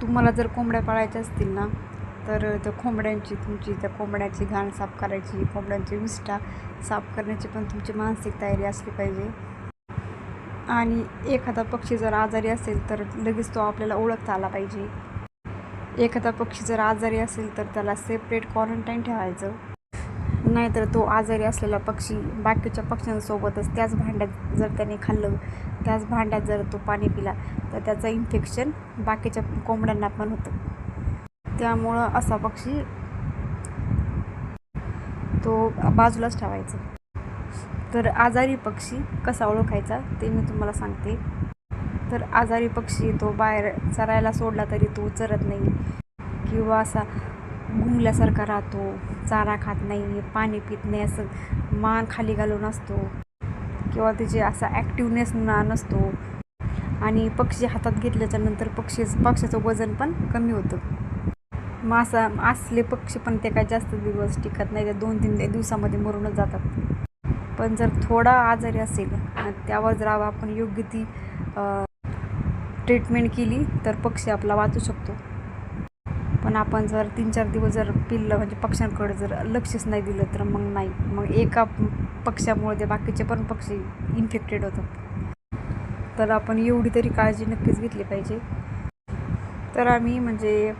तुम्हाला जर कोंबड्या पाळायच्या असतील ना तर त्या कोंबड्यांची तुमची त्या कोंबड्याची घाण साफ करायची कोंबड्यांची विष्ठा साफ करण्याची पण तुमची मानसिक तयारी असली पाहिजे. आणि एखादा पक्षी जर आजारी असेल तर लगेच तो आपल्याला ओळखता आला पाहिजे. एखादा पक्षी जर आजारी असेल तर त्याला सेपरेट क्वारंटाईन ठेवायचं. नाहीतर तो आजारी असलेला पक्षी बाकीच्या पक्ष्यांसोबतच त्याच भांड्यात जर त्याने खाल्लं त्याच भांड्यात जर तो पाणी पिला तर त्याचं इन्फेक्शन बाकीच्या कोंबड्यांना पण होतं. त्यामुळं असा पक्षी तो बाजूलाच ठेवायचा. तर आजारी पक्षी कसा ओळखायचा ते मी तुम्हाला सांगते. तर आजारी पक्षी तो बाहेर चरायला सोडला तरी तो चरत नाही. किंवा असा गुंगल्यासारखा राहतो चारा खात नाही पाणी पित नाही असं मान खाली घालून असतो. किंवा त्याचे असा ॲक्टिवनेस ना नसतो. आणि पक्षी हातात घेतल्याच्या नंतर पक्षी पक्षाचं वजन पण कमी होतं. मासा असले पक्षी पण ते काय जास्त दिवस टिकत नाही ते दोन तीन दिवसामध्ये मरूनच जातात. पण जर थोडा आजारी असेल त्यावर जर आपण योग्य ती ट्रीटमेंट केली तर पक्षी आपला वाचू शकतो. पण आपण जर तीन चार दिवस जर पिल्लं म्हणजे पक्ष्यांकडे जर लक्षच नाही दिलं तर मग नाही. मग एका पक्ष्यामुळे ते बाकीचे पण पक्षी इन्फेक्टेड होतात. तर आपण एवढी तरी काळजी नक्कीच घेतली पाहिजे. तर आम्ही म्हणजे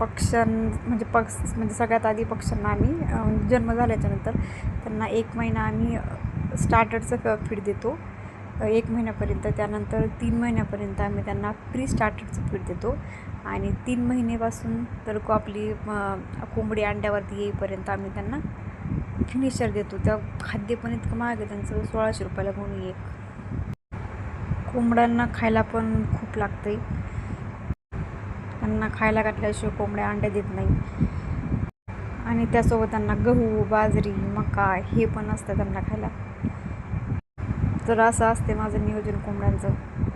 पक्ष्यां म्हणजे पक्ष म्हणजे सगळ्यात आधी पक्ष्यांना आम्ही जन्म झाल्याच्यानंतर त्यांना एक महिना आम्ही स्टार्टरचं फीड देतो. एक महिन्यापर्यंत त्यानंतर तीन महिन्यापर्यंत आम्ही त्यांना प्री स्टार्टरचं पीठ देतो. आणि तीन महिनेपासून तर को आपली कोंबडी अंड्यावरती येईपर्यंत आम्ही त्यांना फिनिशर देतो. त्या खाद्य पण इतकं महाग आहे त्यांचं सोळाशे रुपयाला कोणी एक. कोंबड्यांना खायला पण खूप लागतं आहे त्यांना खायला घातल्याशिवाय कोंबड्या अंड्या देत नाही. आणि त्यासोबत त्यांना गहू बाजरी मका हे पण असतं त्यांना खायला. तर असं असते माझं नियोजन कोंबड्यांचं